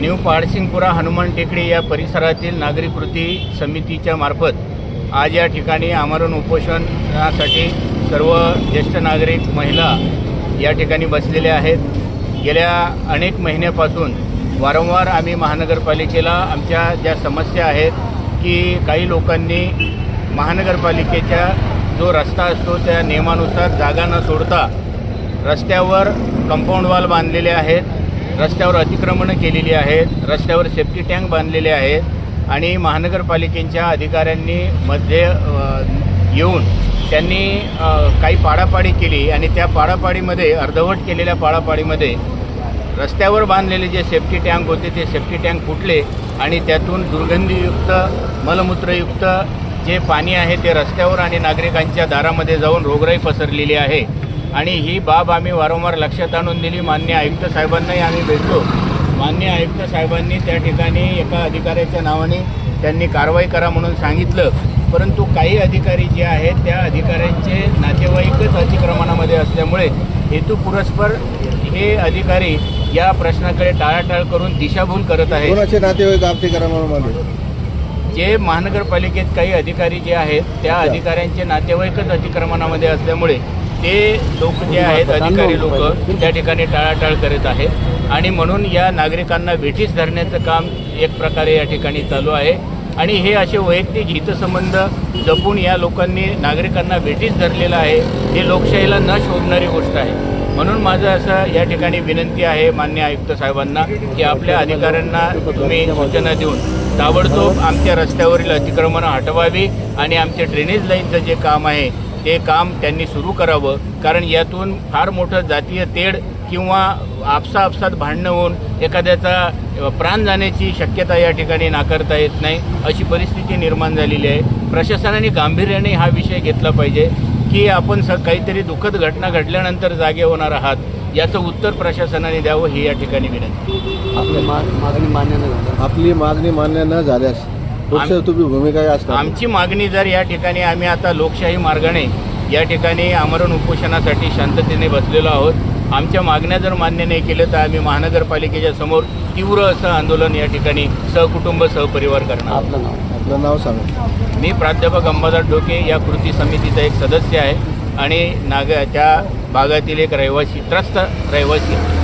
New Pahadsingpura Hanuman टेकडी या परिसरातील नागरी कृती समितीच्या मार्फत आज या ठिकाणी आमरण उपोषणासाठी सर्व ज्येष्ठ नागरिक महिला या ठिकाणी बसलेल्या आहेत. गेल्या अनेक महिन्यापासून वारंवार आम्ही महानगरपालिकेला आमच्या ज्या समस्या आहेत की काही लोकांनी महानगरपालिकेच्या जो रस्ता असतो त्या नियमानुसार जागा न सोडता रस्त्यावर कंपाऊंड वॉल बांधलेले आहेत. रस्त्यावर अतिक्रमणं केलेली आहेत रस्त्यावर सेफ्टी टँक बांधलेले आहेत आणि महानगरपालिकेच्या अधिकाऱ्यांनी मध्ये येऊन त्यांनी काही पाडापाडी केली आणि त्या पाडापाडीमध्ये अर्धवट केलेल्या पाडापाडीमध्ये रस्त्यावर बांधलेले जे सेफ्टी टँक होते ते सेफ्टी टँक फुटले आणि त्यातून दुर्गंधीयुक्त मलमूत्रयुक्त जे पाणी आहे ते रस्त्यावर आणि नागरिकांच्या दारामध्ये जाऊन रोगराई पसरलेली आहे. आणि ही बाब आम्ही वारंवार लक्षात आणून दिली. मान्य आयुक्त साहेबांनाही आम्ही भेटलो. मान्य आयुक्त साहेबांनी त्या ठिकाणी एका अधिकाऱ्याच्या नावाने त्यांनी कारवाई करा म्हणून सांगितलं. परंतु काही अधिकारी जे आहेत त्या अधिकाऱ्यांचे नातेवाईकच अतिक्रमणामध्ये असल्यामुळे हेतू पुरस्पर हे अधिकारी या प्रश्नाकडे टाळाटाळ करून दिशाभूल करत आहेत. नातेवाईक अतिक्रमणामध्ये जे महानगरपालिकेत काही अधिकारी जे आहेत त्या अधिकाऱ्यांचे नातेवाईकच अतिक्रमणामध्ये असल्यामुळे ते लोक जे आहेत अधिकारी लोक त्या ठिकाणी टाळाटाळ करत आहेत. आणि म्हणून या नागरिकांना वेठीस धरण्याचं काम एक प्रकारे या ठिकाणी चालू आहे. आणि हे असे वैयक्तिक हितसंबंध जपून या लोकांनी नागरिकांना वेठीस धरलेलं आहे हे लोकशाहीला न शोभणारी गोष्ट आहे. म्हणून माझं असं या ठिकाणी विनंती आहे मान्य आयुक्त साहेबांना की आपल्या अधिकाऱ्यांना तुम्ही सूचना देऊन ताबडतोब आमच्या रस्त्यावरील अतिक्रमणं हटवावी आणि आमचे ड्रेनेज लाईनचं जे काम आहे ते काम त्यांनी सुरू करावं कारण यातून फार मोठं जातीय तेढ किंवा आपसा आपसात भांडणं होऊन एखाद्याचा प्राण जाण्याची शक्यता या ठिकाणी नाकारता येत नाही अशी परिस्थिती निर्माण झालेली आहे. प्रशासनाने गांभीर्याने हा विषय घेतला पाहिजे की आपण स काहीतरी दुःखद घटना घडल्यानंतर जागे होणार आहात याचं उत्तर प्रशासनाने द्यावं ही या ठिकाणी विनंती. आपली मा मागणी मान्य झाली आपली मागणी मान्य न झाल्यास तुम्ही भूमिका काय असणार आमची मागणी जर या ठिकाणी आम्ही आता लोकशाही मार्गाने या ठिकाणी आमरण उपोषणासाठी शांततेने बसलेलो आहोत आमच्या मागण्या जर मान्य नाही केलं तर आम्ही महानगरपालिकेच्या समोर तीव्र असं आंदोलन या ठिकाणी सहकुटुंब सहपरिवार करणार आहोत. आपलं नाव आपलं नाव सांगा मी प्राध्यापक अंबादास डोके या कृती समितीचा एक सदस्य आहे आणि नाग त्या भागातील एक रहिवासी त्रस्त रहिवासी आहे.